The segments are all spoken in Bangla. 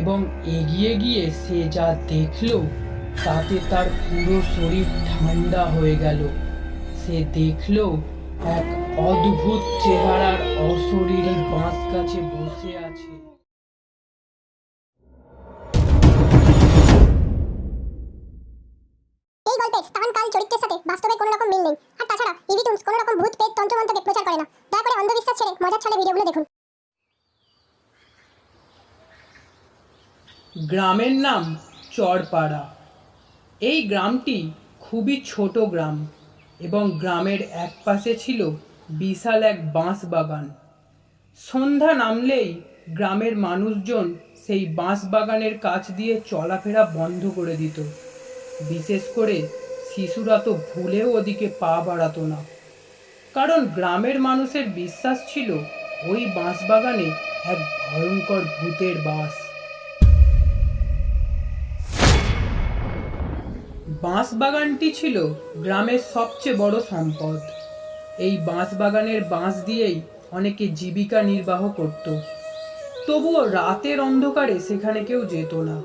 এবং এগিয়ে গিয়ে সে যা দেখল, তাতে তার পুরো শরীর ঠান্ডা হয়ে গেল। সে দেখল এক অদ্ভুত চেহারার অশরীরী বাঁশ গাছে বসে আছে। চরিত্রের রকম মিল নেই। আর তাছাড়া ইভিটুন্স কোনো রকম ভূত পেট তন্ত্রমন্ত্রকে প্রচার করে না। দয়া করে অন্ধবিশ্বাস ছেড়ে মজার ছলে ভিডিওগুলো দেখুন। গ্রামের নাম চরপাড়া। এই গ্রামটি খুবই ছোট গ্রাম এবং গ্রামের এক পাশে ছিল বিশাল এক বাঁশ বাগান সন্ধ্যা নামলেই গ্রামের মানুষজন সেই বাঁশ বাগানের কাছ দিয়ে চলাফেরা বন্ধ করে দিত। বিশেষ করে শিশুরা তো ভুলেও ওদিকে পা বাড়াতো না। কারণ গ্রামের মানুষের বিশ্বাস ছিল ওই বাঁশ বাগানে এক ভয়ঙ্কর ভূতের বাস। বাঁশ বাগানটি ছিল গ্রামের সবচেয়ে বড় সম্পদ। এই বাঁশ বাগানের বাঁশ দিয়েই অনেকে জীবিকা নির্বাহ করত। তবুও রাতের অন্ধকারে সেখানে কেউ যেত না।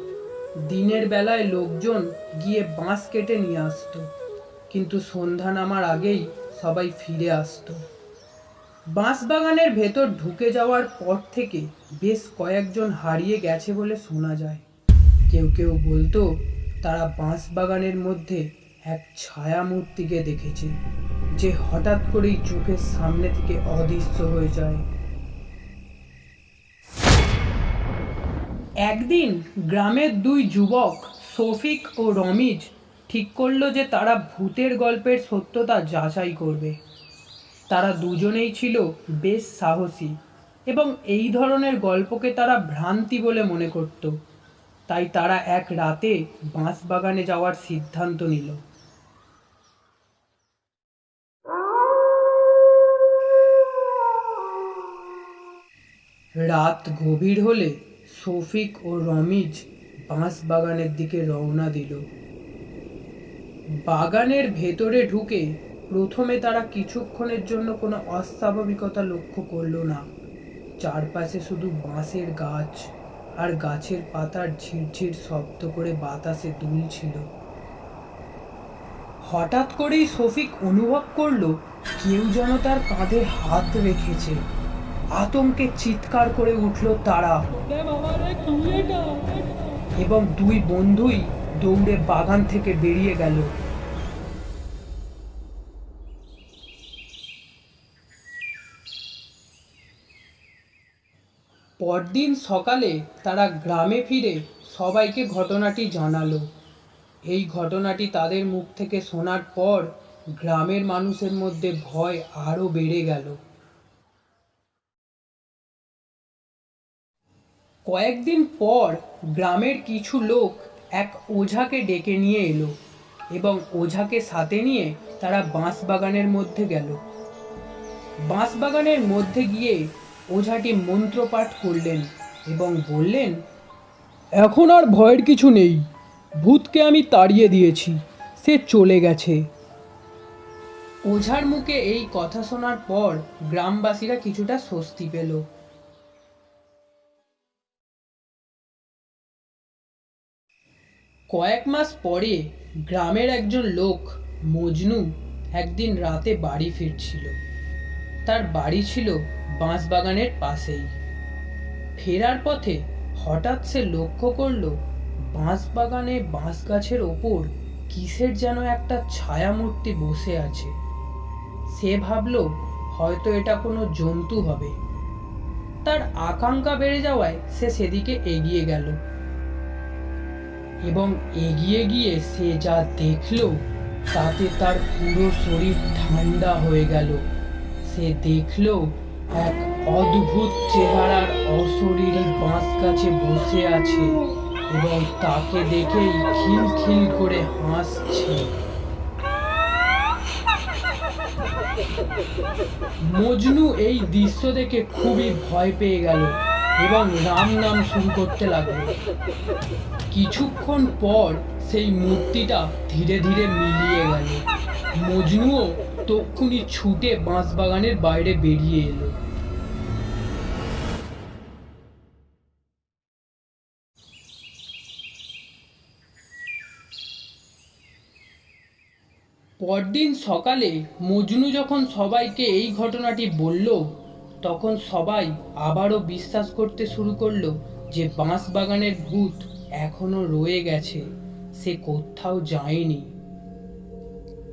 দিনের বেলায় লোকজন গিয়ে বাঁশ কেটে নিয়ে আসতো, কিন্তু সন্ধ্যা নামার আগেই সবাই ফিরে আসতো। বাঁশ বাগানের ভেতর ঢুকে যাওয়ার পর থেকে বেশ কয়েকজন হারিয়ে গেছে বলে শোনা যায়। কেউ কেউ বলতো তারা বাঁশ বাগানের মধ্যে এক ছায়া মূর্তিকে দেখেছে, যে হঠাৎ করেই চোখের সামনে থেকে অদৃশ্য হয়ে যায়। একদিন গ্রামের দুই যুবক, শফিক ও রমিজ, ঠিক করল যে তারা ভূতের গল্পের সত্যতা যাচাই করবে। তারা দুজনেই ছিল বেশ সাহসী এবং এই ধরনের গল্পকে তারা ভ্রান্তি বলে মনে করত। তাই তারা এক রাতে বাঁশ বাগানে যাওয়ার সিদ্ধান্ত নিল। রাত গভীর হলে শফিক ও রমিজ বাঁশ বাগানের দিকে রওনা দিল। বাগানের ভেতরে ঢুকে প্রথমে তারা কিছুক্ষণের জন্য কোনো অস্বাভাবিকতা লক্ষ্য করল না। চারপাশে শুধু বাঁশের গাছ। আর গাছের পাতার ঝিরঝির শব্দ করে বাতাসে দুলছিল হঠাৎ করেই শফিক অনুভব করল, কেউ যেন তার কাঁধে হাত রেখেছে। আতঙ্কে চিৎকার করে উঠল তারা। এবং দুই বন্ধুই দৌড়ে বাগান থেকে বেরিয়ে গেল। পরদিন সকালে তারা গ্রামে ফিরে সবাইকে ঘটনাটি জানালো। এই ঘটনাটি তাদের মুখ থেকে শোনার পর গ্রামের মানুষের মধ্যে ভয় আরও বেড়ে গেল। কয়েকদিন পর গ্রামের কিছু লোক এক ওঝাকে ডেকে নিয়ে এলো এবং ওঝাকে সাথে নিয়ে তারা বাঁশ বাগানের মধ্যে গেল। বাঁশ বাগানের মধ্যে গিয়ে ওঝাটি মন্ত্রপাঠ করলেন এবং বললেন, এখন আর ভয়ের কিছু নেই। ভূতকে আমি তাড়িয়ে দিয়েছি। সে চলে গেছে। ওঝার মুখে এই কথা শোনার পর গ্রামবাসীরা কিছুটা স্বস্তি পেল। কয়েক মাস পরে গ্রামের একজন লোক মজনু একদিন রাতে বাড়ি ফিরছিল। তার বাড়ি ছিল বাঁশবাগানের পাশেই। ফেরার পথে হঠাৎ সে লক্ষ্য করল, বাঁশবাগানে বাঁশ গাছের ওপর কিসের যেন একটা ছায়ামূর্তি বসে আছে। সে ভাবলো, হয়তো এটা কোনো জন্তু হবে। তার আকাঙ্ক্ষা বেড়ে যাওয়ায় সে সেদিকে এগিয়ে গেল। এবং এগিয়ে গিয়ে সে যা দেখল, তাতে তার পুরো শরীর ঠান্ডা হয়ে গেল। সে দেখল এক অদ্ভুত চেহারার অশরীরী বাঁশ গাছে বসে আছে এবং তাকে দেখেই খিলখিল করে হাসছে। মজনু এই দৃশ্য দেখে খুবই ভয় পেয়ে গেল এবং রাম নাম শুরু করতে লাগল। কিছুক্ষণ পর সেই মূর্তিটা ধীরে ধীরে মিলিয়ে গেল। মজনুও তক্ষুনি ছুটে বাঁশবাগানের বাইরে বেরিয়ে এলো। পরদিন সকালে মজনু যখন সবাইকে এই ঘটনাটি বলল, তখন সবাই আবারও বিশ্বাস করতে শুরু করল যে বাঁশবাগানের ভূত এখনও রয়ে গেছে, সে কোথাও যায়নি।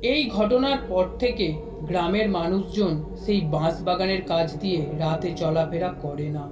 এই ঘটনার পর থেকে গ্রামের মানুষজন সেই বাঁশ বাগানের কাজ দিয়ে রাতে চলাফেরা করে না।